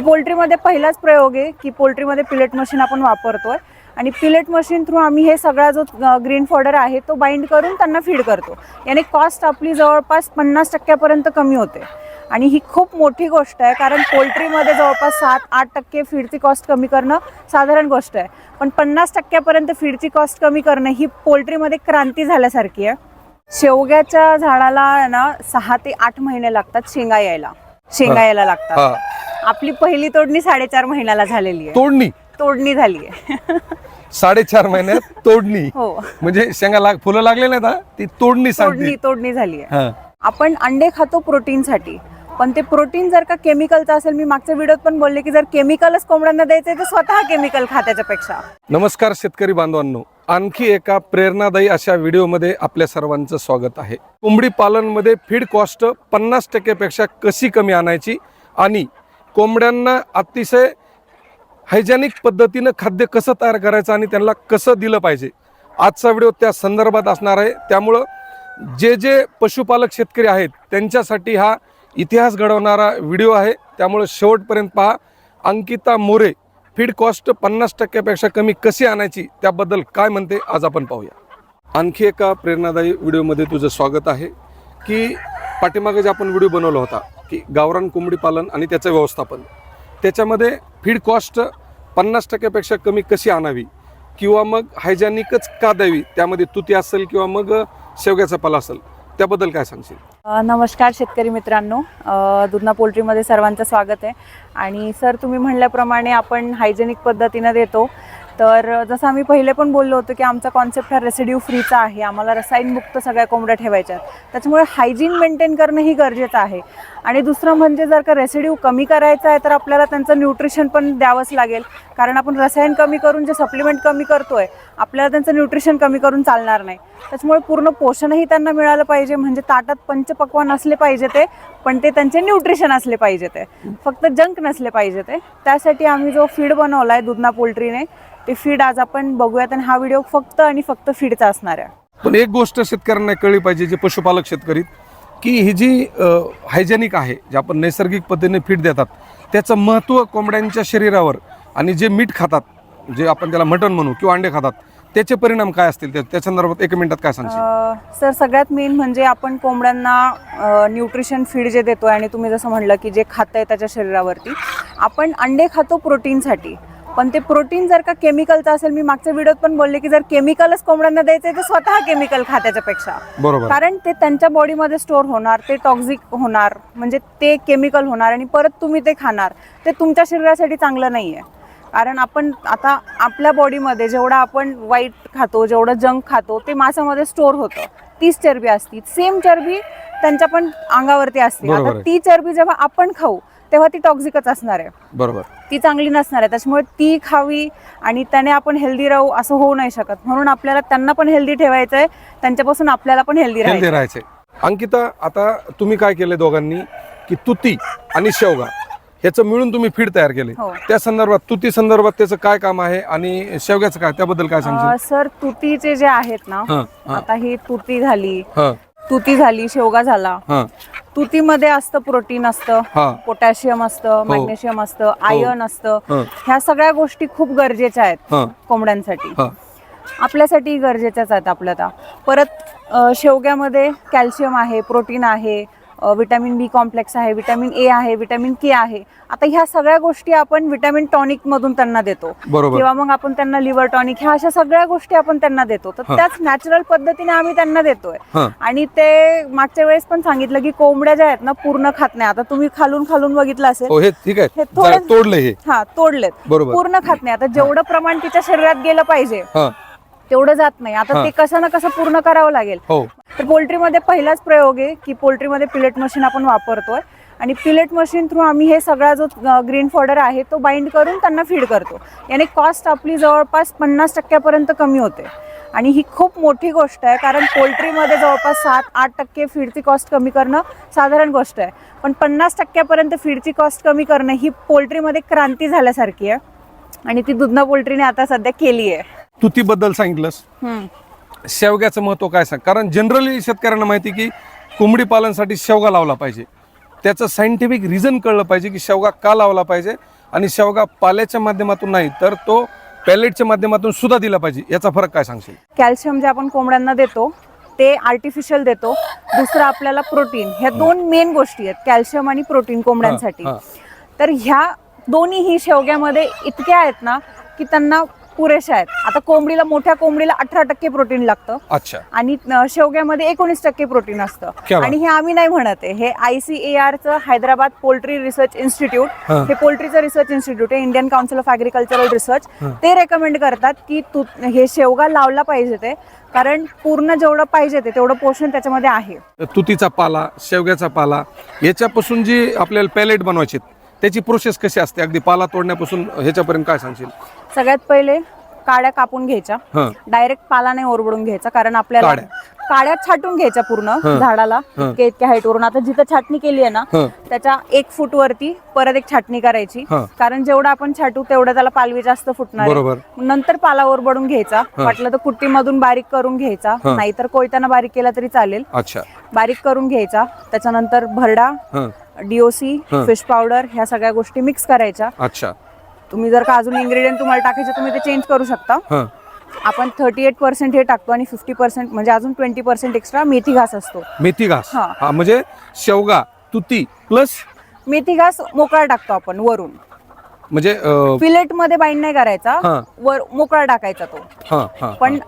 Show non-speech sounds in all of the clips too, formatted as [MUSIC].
पोल्ट्रीमध्ये पहिलाच प्रयोग आहे की पोल्ट्रीमध्ये पिलेट मशीन आपण वापरतोय. आणि पिलेट मशीन थ्रू आम्ही हे सगळा जो ग्रीन फॉडर आहे तो बाइंड करून त्यांना फीड करतो. याने कॉस्ट आपली जवळपास पन्नास टक्क्यापर्यंत कमी होते. आणि ही खूप मोठी गोष्ट आहे कारण पोल्ट्रीमध्ये जवळपास सात आठ टक्के फीडची कॉस्ट कमी करणं साधारण गोष्ट आहे. पण पन्नास टक्क्यापर्यंत फीडची कॉस्ट कमी करणं ही पोल्ट्रीमध्ये क्रांती झाल्यासारखी आहे. शेवग्याच्या झाडाला ना सहा ते आठ महिने लागतात शेंगा यायला. शेंगा. यायला लागतात. आपली पहिली तोडणी साडेचार महिन्याला झालेली आहे. तोडणी? तोडणी झाली आहे. साडेचार महिन्यात [LAUGHS] तोडणी? हो. म्हणजे शेंगा लाग फुलं लागले नाहीत हा? ती तोडणी तोडणी सांगते तोडणी झाली आहे. हा. आपण अंडे खातो प्रोटीनसाठी पण ते प्रोटीन जर का केमिकलचं असेल मी मागच्या व्हिडिओत पण बोलले की जर केमिकलच कोंबड्यांना द्यायचंय तर स्वतः केमिकल खा त्याच्यापेक्षा. नमस्कार शेतकरी बांधवांनो. आणखी एका प्रेरणादायी अशा व्हिडिओमध्ये आपल्या सर्वांचं स्वागत आहे. कोंबडी पालनमध्ये फीड कॉस्ट पन्नास टक्क्यापेक्षा कशी कमी आणायची? आणि कोंबड्यांना अतिशय हायजॅनिक पद्धतीनं खाद्य कसं तयार करायचं आणि त्यांना कसं दिलं पाहिजे? आजचा व्हिडिओ त्या संदर्भात असणार आहे. त्यामुळं जे जे पशुपालक शेतकरी आहेत त्यांच्यासाठी हा इतिहास घडवणारा व्हिडिओ आहे. त्यामुळं शेवटपर्यंत पहा. अंकिता मोरे फीड कॉस्ट पन्नास टक्क्यापेक्षा कमी कशी आणायची? त्याबद्दल काय म्हणते? आज आपण पाहूया. आणखी एका प्रेरणादायी व्हिडिओमध्ये तुझं स्वागत आहे. की पाठीमागे जे आपण व्हिडिओ बनवला होता की गावरान कोंबडी पालन आणि त्याचं व्यवस्थापन. त्याच्यामध्ये फीड कॉस्ट पन्नास टक्क्यापेक्षा कमी कशी आणावी? किंवा मग हायजॅनिकच का द्यावी? त्यामध्ये तुती असेल किंवा मग शेवग्याचा पाला असेल. त्याबद्दल काय सांगशील? नमस्कार शेतकरी मित्रांनो. दुधना पोल्ट्रीमध्ये सर्वांचं स्वागत आहे. आणि सर तुम्ही म्हणल्याप्रमाणे आपण हायजेनिक पद्धतीनं देतो. तर जसं आम्ही पहिले पण बोललो होतो की आमचा कॉन्सेप्ट हा रेसिड्यू फ्रीचा आहे आम्हाला रसायनमुक्त सगळ्या कोंबड्या ठेवायच्या आहेत. त्याच्यामुळे हायजीन मेंटेन करणं ही गरजेचं आहे. आणि दुसरं म्हणजे जर का रेसिड्यू कमी करायचा आहे तर आपल्याला त्यांचं न्यूट्रिशन पण द्यावंच लागेल. कारण आपण रसायन कमी करून जे सप्लिमेंट कमी करतो आहे आपल्याला त्यांचं न्यूट्रिशन कमी करून चालणार नाही. त्याच्यामुळे पूर्ण पोषणही त्यांना मिळालं पाहिजे म्हणजे ताटात पंचपक्वान असले पाहिजे ते पण ते त्यांचे न्यूट्रिशन असले पाहिजे ते. फक्त जंक नसले पाहिजे ते. त्यासाठी आम्ही जो फीड बनवला आहे दुधना पोल्ट्रीने ते फीड आज आपण बघूयात आणि हा व्हिडिओ फक्त आणि फक्त फीडचा असणार आहे. पण एक गोष्ट शेतकऱ्यांना कळली पाहिजे जे पशुपालक शेतकरी की ही जी हायजेनिक आहे जे आपण नैसर्गिक पद्धतीने फीड देतात त्याचं महत्त्व कोंबड्यांच्या शरीरावर आणि जे मीठ खातात जे आपण त्याला मटण म्हणू किंवा अंडे खातात त्याचे परिणाम काय असतील? त्या संदर्भात एक मिनिटात काय सांगशील? अ, सर सगळ्यात मेन म्हणजे आपण कोंबड्यांना न्यूट्रिशन फीड जे देतोय आणि तुम्ही जसं म्हणलं की जे खाताय त्याच्या शरीरावरती आपण अंडे खातो प्रोटीनसाठी पण ते प्रोटीन जर का केमिकलचं असेल मी मागच्या व्हिडिओत पण बोलले की जर केमिकलच कोंबड्यांना द्यायचंय तर स्वतः केमिकल खा त्याच्यापेक्षा. बरोबर. कारण ते त्यांच्या बॉडीमध्ये स्टोअर होणार ते टॉक्झिक होणार म्हणजे ते केमिकल होणार आणि परत तुम्ही ते खाणार. ते तुमच्या शरीरासाठी चांगलं नाही आहे कारण आपण आता आपल्या बॉडीमध्ये जेवढं आपण वाईट खातो जेवढं जंक खातो ते मांसामध्ये स्टोअर होतं. तीच चरबी असती. सेम चरबी त्यांच्या पण अंगावरती असते. आता. ती चरबी जेव्हा आपण खाऊ तेव्हा ती टॉक्झिकच असणार आहे. बरोबर. ती चांगली नसणार आहे. त्याच्यामुळे ती खावी आणि त्याने आपण हेल्दी राहू असं होऊ नाही शकत. म्हणून आपल्याला त्यांना पण हेल्दी ठेवायचं आहे त्यांच्यापासून आपल्याला पण हेल्दी राहायचं हेल्दी राहायचे अंकिता आता तुम्ही काय केले दोघांनी? की तुती आणि शेवगा ह्याचं मिळून तुम्ही फीड तयार केले हो. त्या संदर्भात तुती संदर्भात त्याचं काय काम आहे आणि शेवग्याचं काय? त्याबद्दल काय अ, सांगशील सर तुतीचे जे आहेत ना हा हा. आता ही तुती झाली. हा. तुती झाली शेवगा झाला. हा. तुतीमध्ये असतं प्रोटीन असतं हा. पोटॅशियम असतं मॅग्नेशियम असतं आयर्न असतं. हा. ह्या सगळ्या गोष्टी खूप गरजेच्या आहेत हा. कोंबड्यांसाठी. हा. आपल्यासाठी गरजेच्याच आहेत आपल्याला परत शेवग्यामध्ये कॅल्शियम आहे प्रोटीन आहे विटॅमिन बी कॉम्प्लेक्स आहे विटॅमिन ए आहे विटॅमिन के आहे. आता ह्या सगळ्या गोष्टी आपण विटॅमिन टॉनिक मधून त्यांना देतो. बरोबर. किंवा मग आपण त्यांना लिव्हर टॉनिक ह्या अशा सगळ्या गोष्टी आपण त्यांना देतो. तर. त्याच नॅचरल पद्धतीने आम्ही त्यांना देतोय. आणि ते मागच्या वेळेस पण सांगितलं की कोंबड्या ज्या आहेत ना पूर्ण खात नाही. आता तुम्ही खालून खालून बघितलं असेल. हो हे ठीक आहे. थोडं- तोडलं हे. तोडलेत. पूर्ण खात नाही. आता जेवढं प्रमाण तिच्या शरीरात गेलं पाहिजे तेवढं जात नाही. आता. ते कसं ना कसं पूर्ण करावं लागेल. हो. तर पोल्ट्रीमध्ये पहिलाच प्रयोग आहे की पोल्ट्रीमध्ये पिलेट मशीन आपण वापरतोय आणि पिलेट मशीन थ्रू आम्ही हे सगळा जो ग्रीन फॉडर आहे तो बाइंड करून त्यांना फीड करतो. याने कॉस्ट आपली जवळपास पन्नास टक्क्यापर्यंत कमी होते. आणि ही खूप मोठी गोष्ट आहे कारण पोल्ट्रीमध्ये जवळपास सात आठ टक्के फीडची कॉस्ट कमी करणं साधारण गोष्ट आहे. पण पन्नास टक्क्यापर्यंत फीडची कॉस्ट कमी करणं ही पोल्ट्रीमध्ये क्रांती झाल्यासारखी आहे. आणि ती दुधना पोल्ट्रीने आता सध्या केली आहे. तुतीबद्दल सांगितलंस. हम्म. शेवग्याचं महत्त्व काय सांग? कारण जनरली शेतकऱ्यांना माहिती की कोंबडी पालनसाठी शेवगा लावला पाहिजे. त्याचं सायंटिफिक रिझन कळलं पाहिजे की शेवगा का लावला पाहिजे आणि शेवगा पाल्याच्या माध्यमातून नाही तर तो पॅलेटच्या माध्यमातून सुद्धा दिला पाहिजे. याचा फरक काय सांगशील? कॅल्शियम जे आपण कोंबड्यांना देतो ते आर्टिफिशियल देतो. दुसरं आपल्याला प्रोटीन ह्या दोन मेन गोष्टी आहेत कॅल्शियम आणि प्रोटीन कोंबड्यांसाठी. हा, हा. तर ह्या दोन्हीही शेवग्यामध्ये इतक्या आहेत ना की त्यांना पुरेशा आहेत. आता कोंबडीला मोठ्या कोंबडीला अठरा टक्के प्रोटीन लागतं. अच्छा. आणि शेवग्यामध्ये एकोणीस टक्के प्रोटीन असतं. बात. आणि हे आम्ही नाही म्हणत आहे. हे आय सी ए आरचं हैदराबाद पोल्ट्री रिसर्च इन्स्टिट्यूट हा. हे पोल्ट्रीचं रिसर्च इन्स्टिट्यूट आहे Indian council of agricultural research. हा. ते रेकमेंड करतात की तू हे शेवगा लावला पाहिजे ते कारण पूर्ण जेवढं पाहिजे ते तेवढं पोषण त्याच्यामध्ये आहे. तुतीचा पाला शेवग्याचा पाला याच्यापासून जी आपल्याला पॅलेट बनवायची त्याची प्रोसेस कशी असते अगदी पाला तोडण्यापासून ह्याच्यापर्यंत काय सांगशील सगळ्यात पहिले काड्या कापून घ्यायच्या हां डायरेक्ट पाला नाही ओरबडून घ्यायचा कारण आपल्याला काड्या. काड्या छाटून घ्यायच्या पूर्ण. झाडाला. इतक्या इतक्या height वरून आता जिथं छाटणी केली आहे ना. त्याच्या एक फूट वरती परत एक छाटणी करायची. कारण जेवढं आपण छाटू तेवढं त्याला पालवी जास्त फुटणार नंतर पाला ओरबडून घ्यायचा. वाटलं तर कुट्टीमधून बारीक करून घ्यायचा. नाहीतर कोयताना बारीक केला तरी चालेल बारीक करून घ्यायचा त्याच्यानंतर भरडा डीओसी हं. फिश पावडर ह्या सगळ्या गोष्टी मिक्स करायच्या. अच्छा. तुम्ही जर का अजून इन्ग्रेडियंट तुम्हाला टाकायचे तुम्ही ते चेंज करू शकता. हां. आपण थर्टी एट पर्सेंट हे टाकतो आणि फिफ्टी पर्सेंट म्हणजे अजून ट्वेंटी पर्सेंट एक्स्ट्रा मेथी घास असतो. मेथी घास. हां. हा म्हणजे शेवगा तुती प्लस मेथी घास मोकळा टाकतो आपण वरून. म्हणजे अं, फिलेटमध्ये बाइंड नाही करायचा. हां. वर मोकळा टाकायचा तो. हां हां पण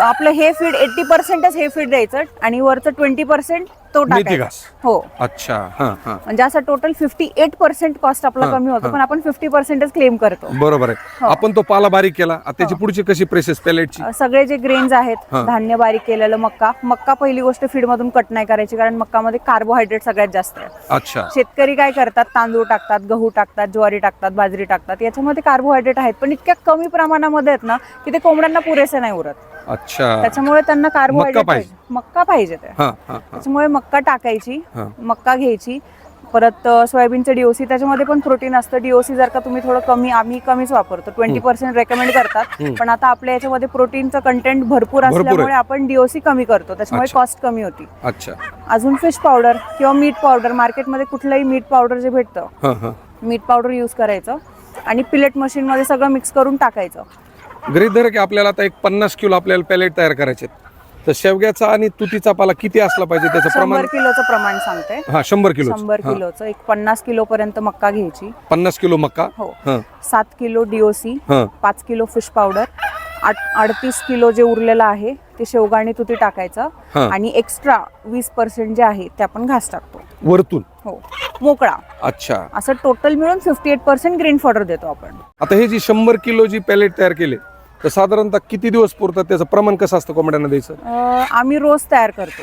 आपलं हे फीड एट्टी पर्सेंटच हे फीड द्यायचं आणि वरचं ट्वेंटी पर्सेंट तो मेथी टाकायचा. घास हो. अच्छा हां हां. म्हणजे असं total fifty eight percent cost आपला हां, कमी होतो हां. पण आपण फिफ्टी पर्सेंटच क्लेम करतो. बरोबर आहे. हो. आपण तो पाला बारीक केला. आता त्याची पुढची कशी प्रेसेस पॅलेटची अ, सगळे जे ग्रेन्स आहेत हां. धान्य बारीक केलेलं मक्का मक्का पहिली गोष्ट फीड मधून कट नाही करायची कारण मक्कामध्ये कार्बोहायड्रेट सगळ्यात जास्त आहे. अच्छा. शेतकरी काय करतात? तांदूळ टाकतात गहू टाकतात ज्वारी टाकतात बाजरी टाकतात. याच्यामध्ये कार्बोहायड्रेट आहेत पण इतक्या कमी प्रमाणामध्ये आहेत ना की ते कोंबड्यांना पुरेसे नाही उरत. अच्छा. त्याच्यामुळे त्यांना कार्बोहायड्रेट पाहिजे. मक्का पाहिजे ते. त्याच्यामुळे मक्का टाकायची. मक्का घ्यायची. परत सोयाबीनचं डीओसी त्याच्यामध्ये पण प्रोटीन असतं. डीओसी जर का तुम्ही थोडं कमी आम्ही कमीच वापरतो. ट्वेंटी पर्सेंट रेकमेंड करतात. पण आता आपल्या याच्यामध्ये प्रोटीनचं कंटेंट भरपूर. असल्यामुळे आपण डीओसी कमी करतो. त्याच्यामुळे. कॉस्ट कमी होती. अच्छा. अजून फिश पावडर किंवा मीट पावडर मार्केटमध्ये कुठलंही मीट पावडर जे भेटतं मीट पावडर यूज करायचं. आणि पिलेट मशीनमध्ये सगळं मिक्स करून टाकायचं. गरीब धर की आपल्याला आता एक पन्नास किलो आपल्याला पॅलेट तयार करायचे आहेत. तर शेवग्याचा आणि तुतीचा पाला किती असला पाहिजे त्याचं प्रमाण? शंभर किलोचं प्रमाण सांगते. हा शंभर किलो शंभर किलोचं. एक पन्नास किलो पर्यंत मक्का घ्यायची. पन्नास किलो मक्का? हो. हां. सात किलो डीओसी हां. पाच किलो फिश पावडर आठ अडतीस किलो जे उरलेलं आहे ते शेवगा आणि तुती टाकायचं. हां. आणि एक्स्ट्रा वीस पर्सेंट जे आहे ते आपण घास टाकतो. वरतून? हो. मोकळा. अच्छा. असं टोटल मिळून fifty eight percent green fodder देतो आपण. आता हे जी शंभर किलो जी पॅलेट तयार केले तर साधारणतः किती दिवस पुरतात त्याचं प्रमाण कसं असतं कोंबड्यांना द्यायचं? अं, आम्ही रोज तयार करतो.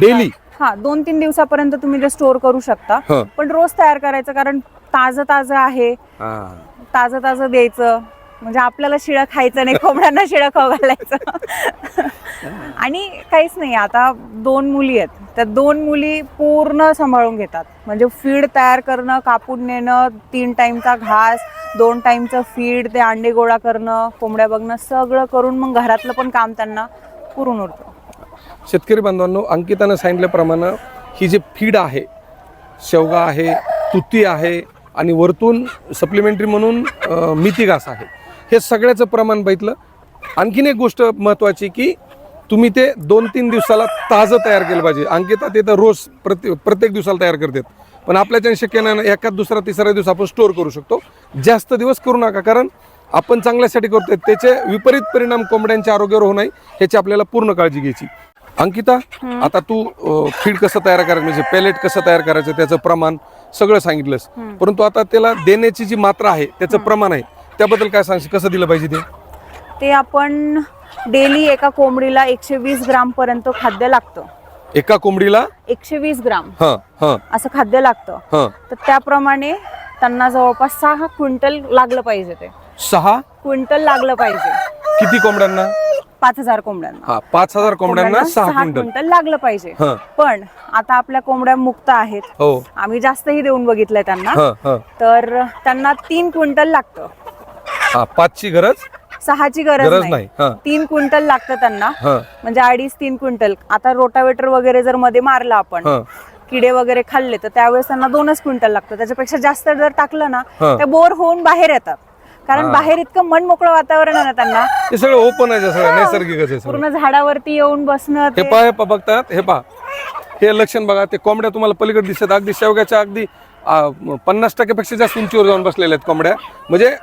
डेली? हा दोन तीन दिवसापर्यंत तुम्ही ते स्टोअर करू शकता. हां. पण रोज तयार करायचं कारण ताजं ताजं आहे. हां. ताजं ताजं द्यायचं. म्हणजे आपल्याला शिळं खायचं नाही कोंबड्यांना शिळं खाऊ घालायचं. आणि काहीच नाही आता दोन मुली आहेत. त्या दोन मुली पूर्ण सांभाळून घेतात. म्हणजे फीड तयार करणं कापून नेणं तीन टाईमचा घास दोन टाईमचं फीड ते अंडे गोळा करणं कोंबड्या बघणं सगळं करून मग घरातलं पण काम त्यांना पुरून उरतं. शेतकरी बांधवांनो अंकितानं सांगितल्याप्रमाणे ही जी फीड आहे शेवगा आहे तुती आहे आणि वरतून सप्लिमेंटरी म्हणून मिती घास आहे. हे सगळ्याचं प्रमाण बघितलं. आणखीन एक गोष्ट महत्त्वाची की तुम्ही ते दोन तीन दिवसाला ताजं तयार केलं पाहिजे. अंकिता ते तर रोज प्रत्येक प्रत्येक दिवसाला तयार करतात. पण आपल्याच्याने शक्य नाही ना एका दुसरा तिसरा दिवस आपण स्टोअर करू शकतो. जास्त दिवस करू नका कारण आपण चांगल्यासाठी करतोय. त्याचे विपरीत परिणाम कोंबड्यांच्या आरोग्यावर होऊ नये ह्याची आपल्याला पूर्ण काळजी घ्यायची. अंकिता आता तू फीड कसं तयार करायचं म्हणजे पेलेट कसं तयार करायचं त्याचं प्रमाण सगळं सांगितलंस. परंतु आता त्याला देण्याची जी मात्रा आहे त्याचं प्रमाण आहे त्याबद्दल काय सांगशील? कसं दिलं पाहिजे ते? ते आपण डेली एका कोंबडीला एकशे वीस ग्राम पर्यंत खाद्य लागतं. एका कोंबडीला? एकशे वीस ग्राम. हां हां. असं खाद्य लागतं. हां. तर त्याप्रमाणे त्यांना जवळपास सहा क्विंटल लागलं पाहिजे ते. सहा? क्विंटल लागलं पाहिजे. किती कोंबड्यांना? पाच हजार कोंबड्यांना. हा पाच हजार कोंबड्यांना सहा क्विंटल. क्विंटल लागलं पाहिजे. हां. पण आता आपल्या कोंबड्या मुक्त आहेत. हो. आम्ही जास्तही देऊन बघितलंय त्यांना. हां हां. तर त्यांना तीन क्विंटल लागतं. हा पाचची गरज? सहाची गरज गरज नाही. नाही हां. तीन क्विंटल लागतं त्यांना. हां. म्हणजे अडीच तीन क्विंटल. आता रोटावेटर वगैरे जर मध्ये मारला आपण हां. किडे वगैरे खाल्ले तर त्यावेळेस त्यांना दोनच क्विंटल लागतं. त्याच्यापेक्षा जास्त जर टाकलं ना हा. त्या बोर होऊन बाहेर येतात. कारण हा. बाहेर इतकं मन मोकळं वातावरण आहे ना त्यांना. हे सगळं ओपन आहे सगळं नैसर्गिकच आहे सगळं. पूर्ण झाडावरती येऊन बसणं हे ते- पहा हे पहा बघतात हे पहा. हे लक्षण बघा ते कोंबड्या तुम्हाला पलीकडे दिसत अगदी शेवग्याच्या अगदी पन्नास टक्क्यापेक्षा जास्त उंचीवर जाऊन बसलेल्या आहेत कोंबड्या. म्हणजे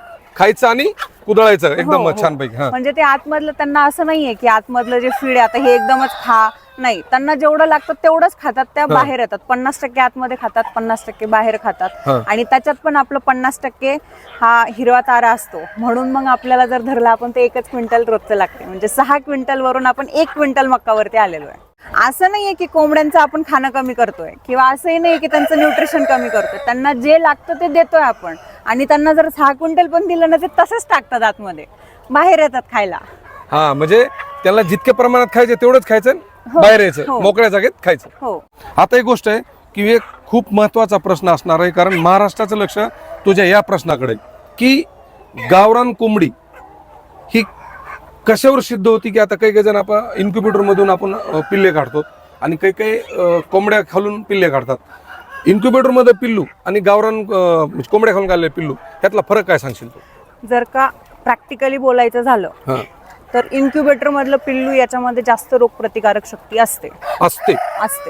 खायचं आणि कुदळायचं. एकदम हो, हो. छानपैकी हा. म्हणजे ते आतमधलं त्यांना असं नाहीये की आतमधलं जे फीड आहे आता हे एकदमच खा. नाही त्यांना जेवढं लागतं तेवढंच खातात त्या बाहेर येतात. पन्नास टक्के आतमध्ये खातात पन्नास टक्के बाहेर खातात. हा. आणि त्याच्यात पण आपलं पन्नास टक्के हा हिरवा तारा असतो. म्हणून मग आपल्याला जर धरला आपण ते एकच क्विंटल रोजचं लागते. म्हणजे सहा क्विंटल वरून आपण एक क्विंटल मक्कावरती आलेलो आहे. असं नाहीये की कोंबड्यांचं आपण खाणं कमी करतोय किंवा असंही नाही की त्यांचं न्यूट्रिशन कमी करतोय. त्यांना जे लागतं ते देतोय आपण. आणि त्यांना जर सहा क्विंटल पण दिलं ना ते तसंच टाकतात आतमध्ये. बाहेर येतात खायला. हा म्हणजे त्याला जितक्या प्रमाणात खायचं तेवढंच खायचं आणि बाहेर यायचं. हो. मोकळ्या जागेत खायचं. हो. आता एक गोष्ट आहे की एक खूप महत्त्वाचा प्रश्न असणार आहे कारण महाराष्ट्राचं लक्ष तुझ्या या प्रश्नाकडे आहे. की गावरान कोंबडी ही कशावर सिद्ध होती की आता काही काही जण आपण इन्क्युबेटर मधून आपण पिल्ले काढतो आणि काही काही कोंबड्या खालून पिल्ले काढतात. इन्क्युबेटरमध्ये पिल्लू आणि गावरान म्हणजे कोंबड्या खालून काढलेले पिल्लू यातला फरक काय सांगशील तू? जर का प्रॅक्टिकली बोलायचं झालं तर इन्क्युबेटर मधलं पिल्लू याच्यामध्ये जास्त रोगप्रतिकारक शक्ती असते. असते. असते.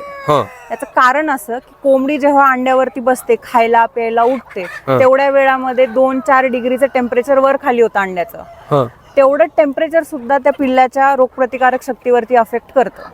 याचं कारण असं की कोंबडी जेव्हा अंड्यावरती बसते खायला प्यायला उठते. तेवढ्या वेळामध्ये दोन चार डिग्रीचं टेम्परेचर वर खाली होतं अंड्याचं. तेवढं टेम्परेचर सुद्धा त्या पिल्लाच्या रोगप्रतिकारक शक्तीवरती अफेक्ट करतं.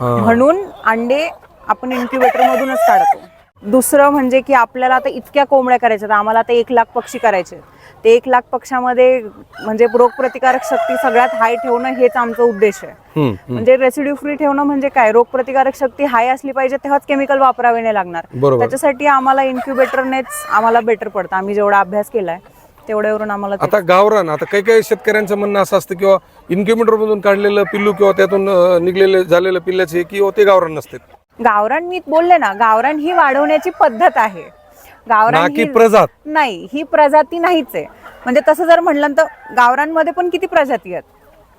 म्हणून अंडे आपण इन्क्युबेटर मधूनच काढतो. दुसरं म्हणजे की आपल्याला आता इतक्या कोंबड्या करायच्या. आम्हाला आता एक लाख पक्षी करायचे. ते एक लाख पक्षामध्ये म्हणजे रोगप्रतिकारक शक्ती सगळ्यात हाय ठेवणं हेच आमचा उद्देश आहे. म्हणजे रेसिड्यू फ्री ठेवणं म्हणजे काय? रोगप्रतिकारक शक्ती हाय असली पाहिजे तेव्हाच केमिकल वापरावे नाही लागणार. त्याच्यासाठी आम्हाला इन्क्युबेटरनेच आम्हाला बेटर पडतं. आम्ही जेवढा अभ्यास केलाय तेवढ्यावरून आम्हाला ते- आता गावरान आता काही काही शेतकऱ्यांचं म्हणणं असं असतं किंवा इन्क्युबेटर मधून काढलेलं पिल्लू किंवा त्यातून अं, निघलेले झालेलं पिल्ल्याचे किंवा ते गावरान नसते गावरान मी बोलले ना गावरान ही वाढवण्याची पद्धत आहे. ना गावरान की ही प्रजात. नाही ही प्रजाती नाहीच आहे. म्हणजे तसं जर म्हणलं तर गावरांमध्ये पण किती प्रजाती आहेत?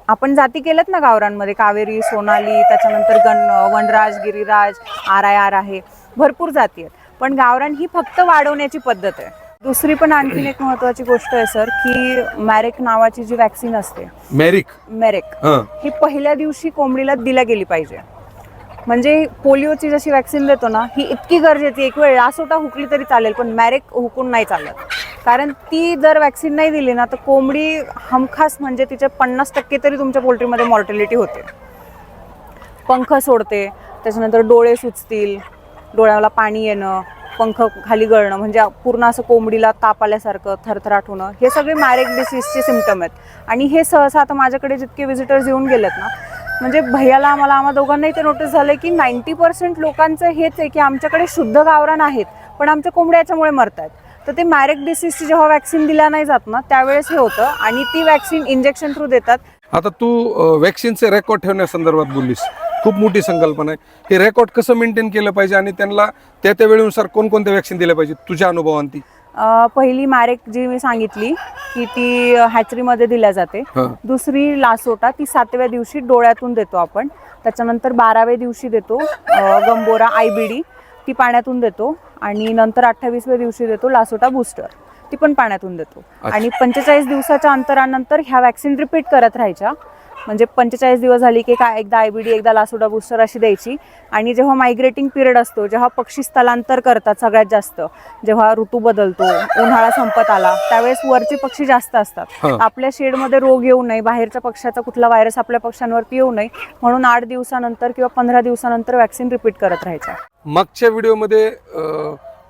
आपण जाती केल्यात ना गावरांमध्ये कावेरी सोनाली त्याच्यानंतर गण Vanraj Giriraj R I R आहे. भरपूर जाती आहेत. पण गावरान ही फक्त वाढवण्याची पद्धत आहे. दुसरी पण आणखीन एक महत्वाची गोष्ट आहे सर की मॅरेक नावाची जी वॅक्सिन असते मॅरिक. मॅरेक हा. ही पहिल्या दिवशी कोंबडीला दिल्या गेली पाहिजे. म्हणजे पोलिओची जशी वॅक्सिन देतो ना ही इतकी गरजेची आहे. एक वेळ लासोटा हुकली तरी चालेल पण मॅरेक हुकून नाही चालत. कारण ती जर वॅक्सिन नाही दिली ना तर कोंबडी हमखास म्हणजे तिचे पन्नास टक्के तरी तुमच्या पोल्ट्रीमध्ये मॉर्टॅलिटी होते. पंख सोडते त्याच्यानंतर डोळे सुचतील डोळ्याला पाणी येणं पंख खाली गळणं म्हणजे पूर्ण असं कोंबडीला ताप आल्यासारखं थरथराट होणं हे सगळे मॅरेक डिसीजचे सिमटम आहेत. आणि हे सहसा आता माझ्याकडे जितके विजिटर्स येऊन गेलेत ना म्हणजे भैयाला आम्हाला आम्हा दोघांनाही ते नोटीस झालं की नाईन्टी पर्सेंट लोकांचं हेच आहे की आमच्याकडे शुद्ध गावरान आहेत पण आमच्या कोंबड्या याच्यामुळे मरत आहेत तर ते मॅरेक डिसीजची जेव्हा वॅक्सिन दिल्या नाही जात ना त्यावेळेस हे होतं आणि ती वॅक्सिन इंजेक्शन थ्रू देतात. आता तू वॅक्सिनचे रेकॉर्ड ठेवण्यासंदर्भात बोललीस. खूप मोठी संकल्पना आहे. हे रेकॉर्ड कसं मेंटेन केलं पाहिजे आणि त्यांना त्या त्या वेळेनुसार कोणकोणते वॅक्सिन दिले पाहिजे तुझ्या अनुभवांती? पहिली मॅरेक जी मी सांगितली की ती हॅचरीमध्ये दिल्या जाते. दुसरी लासोटा ती सातव्या दिवशी डोळ्यातून देतो आपण. त्याच्यानंतर बाराव्या दिवशी देतो गंबोरा आय बी डी ती पाण्यातून देतो. आणि नंतर अठ्ठावीसव्या दिवशी देतो लासोटा बूस्टर ती पण पाण्यातून देतो. आणि पंचेचाळीस दिवसाच्या अंतरानंतर ह्या वॅक्सिन रिपीट करत राहायच्या. म्हणजे पंचेचाळीस दिवस झाली की काय एकदा आय बी डी एकदा लासोटा बूस्टर अशी द्यायची. आणि जेव्हा मायग्रेटिंग पिरियड असतो जेव्हा पक्षी स्थलांतर करतात सगळ्यात जास्त जेव्हा ऋतू बदलतो उन्हाळा संपत आला त्यावेळेस वरचे पक्षी जास्त असतात. आपल्या शेडमध्ये रोग येऊ नये बाहेरच्या पक्षाचा कुठला व्हायरस आपल्या पक्ष्यांवरती येऊ नये म्हणून आठ दिवसानंतर किंवा पंधरा दिवसानंतर वॅक्सिन रिपीट करत राहायच्या. मागच्या व्हिडिओमध्ये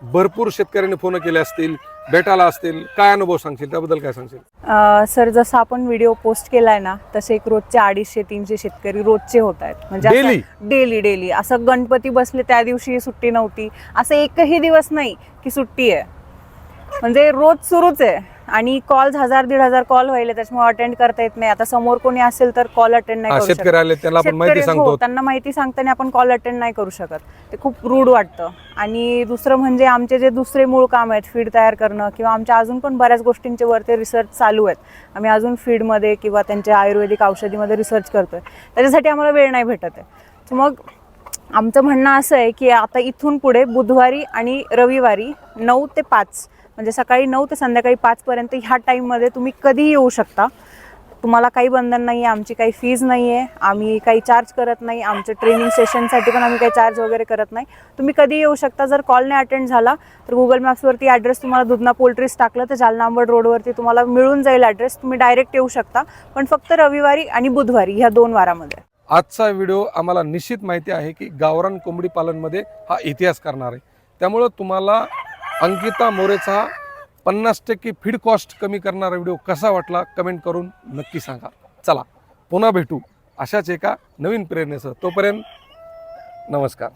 भरपूर शेतकऱ्यांनी फोन केले असतील भेटायला असतील. काय अनुभव सांगशील? त्याबद्दल काय सांगशील? सर जसं आपण व्हिडिओ पोस्ट केलाय ना तसे एक रोजचे अडीचशे तीनशे शेतकरी रोजचे होत आहेत. म्हणजे? Daily daily. असं गणपती बसले त्या दिवशी सुट्टी नव्हती. असं एकही दिवस नाही की सुट्टी आहे. म्हणजे रोज सुरूच आहे. आणि कॉल हजार दीड हजार कॉल व्हायले त्याच्यामुळे अटेंड करता येत नाही. आता समोर कोणी असेल तर कॉल अटेंड नाही हा, करू शेतकरी शकत. आले त्यांना आपण माहिती शेतकरी- सांगतो. हो, त्यांना माहिती सांगताना आपण कॉल अटेंड नाही करू शकत. ते खूप रूढ वाटतं. आणि दुसरं म्हणजे आमचे जे दुसरे मूळ काम आहेत फीड तयार करणं किंवा आमच्या अजून पण बऱ्याच गोष्टींचे वरती रिसर्च चालू आहेत. आम्ही अजून फीडमध्ये किंवा त्यांच्या आयुर्वेदिक औषधीमध्ये रिसर्च करतोय. त्याच्यासाठी आम्हाला वेळ नाही भेटत आहे. तर मग आमचं म्हणणं असं आहे की आता इथून पुढे बुधवारी आणि रविवारी नऊ ते पाच म्हणजे सकाळी नऊ ते संध्याकाळी पाचपर्यंत ह्या टाईममध्ये तुम्ही कधीही येऊ शकता. तुम्हाला काही बंधन नाही आहे आमची काही फीज नाही आहे आम्ही काही चार्ज करत नाही आमचे ट्रेनिंग सेशनसाठी पण आम्ही काही चार्ज वगैरे करत नाही. तुम्ही कधी येऊ शकता. जर कॉल नाही अटेंड झाला तर गुगल मॅप्सवरती ॲड्रेस तुम्हाला दुधना पोल्ट्रीज टाकलं तर जालना अंबड रोडवरती तुम्हाला मिळून जाईल ॲड्रेस तुम्ही डायरेक्ट येऊ शकता. पण फक्त रविवारी आणि बुधवारी ह्या दोन वारामध्ये. आजचा व्हिडिओ आम्हाला निश्चित माहिती आहे की गावरान कोंबडी पालनमध्ये हा इतिहास करणार. आहे त्यामुळं तुम्हाला अंकिता मोरेचा पन्नास टक्के फीड कॉस्ट कमी करणारा व्हिडिओ कसा वाटला कमेंट करून नक्की सांगा. चला पुन्हा भेटू अशाच एका नवीन प्रेरणेसह. तोपर्यंत नमस्कार.